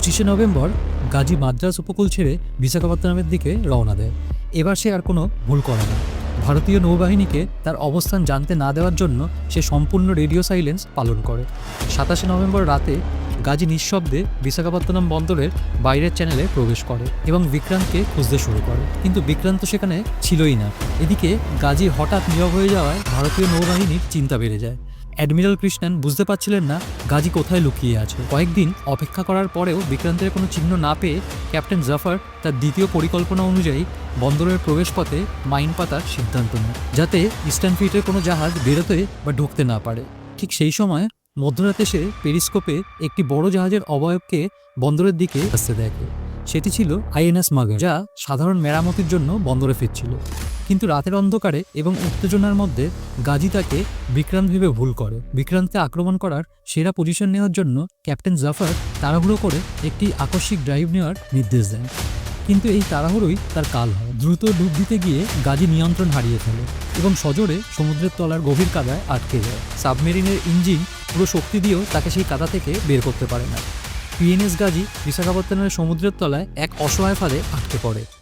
পঁচিশে নভেম্বর গাজী মাদ্রাজ উপকূল ছেড়ে বিশাখাপত্তনমের দিকে রওনা দেয়। এবার সে আর কোনো ভুল করে না। ভারতীয় নৌবাহিনীকে তার অবস্থান জানতে না দেওয়ার জন্য সে সম্পূর্ণ রেডিও সাইলেন্স পালন করে। সাতাশে নভেম্বর রাতে গাজী নিঃশব্দে বিশাখাপত্তনম বন্দরের বাইরের চ্যানেলে প্রবেশ করে এবং বিক্রান্তকে খুঁজতে শুরু করে। কিন্তু বিক্রান্ত সেখানে ছিলই না। এদিকে গাজী হঠাৎ নীরব হয়ে যাওয়ায় ভারতীয় নৌবাহিনীর চিন্তা বেড়ে যায়। অ্যাডমিরাল কৃষ্ণন বুঝতে পারছিলেন না গাজী কোথায় লুকিয়ে আছে। কয়েকদিন অপেক্ষা করার পরেও বিক্রান্তের কোনো চিহ্ন না পেয়ে ক্যাপ্টেন জাফার তার দ্বিতীয় পরিকল্পনা অনুযায়ী বন্দরের প্রবেশপথে মাইন পাতার সিদ্ধান্ত নেয়, যাতে ইস্টার্ন ফ্লিটের কোনো জাহাজ বেরোতে বা ঢুকতে না পারে। ঠিক সেই সময় মধ্যরাতে সে পেরিস্কোপে একটি বড় জাহাজের অবয়বকে বন্দরের দিকে আসতে দেখে। সেটি ছিল আইএনএস মাগার, যা সাধারণ মেরামতির জন্য বন্দরে ফিরছিল। কিন্তু রাতের অন্ধকারে এবং উত্তেজনার মধ্যে গাজী তাকে বিক্রান্ত ভেবে ভুল করে। বিক্রান্তকে আক্রমণ করার সেরা পজিশন নেওয়ার জন্য ক্যাপ্টেন জাফর তাড়াহুড়ো করে একটি আকস্মিক ড্রাইভ নেওয়ার নির্দেশ দেন। কিন্তু এই তাড়াহুড়োই তার কাল হয়। দ্রুত ডুব দিতে গিয়ে গাজী নিয়ন্ত্রণ হারিয়ে ফেলে এবং সজোরে সমুদ্রের তলার গভীর কাদায় আটকে যায়। সাবমেরিনের ইঞ্জিন পুরো শক্তি দিয়েও তাকে সেই কাদা থেকে বের করতে পারে না। পিএনএস গাজী বিশাখাপত্তনের সমুদ্রের তলায় এক অসহায় ফাঁদে আটকে পড়ে।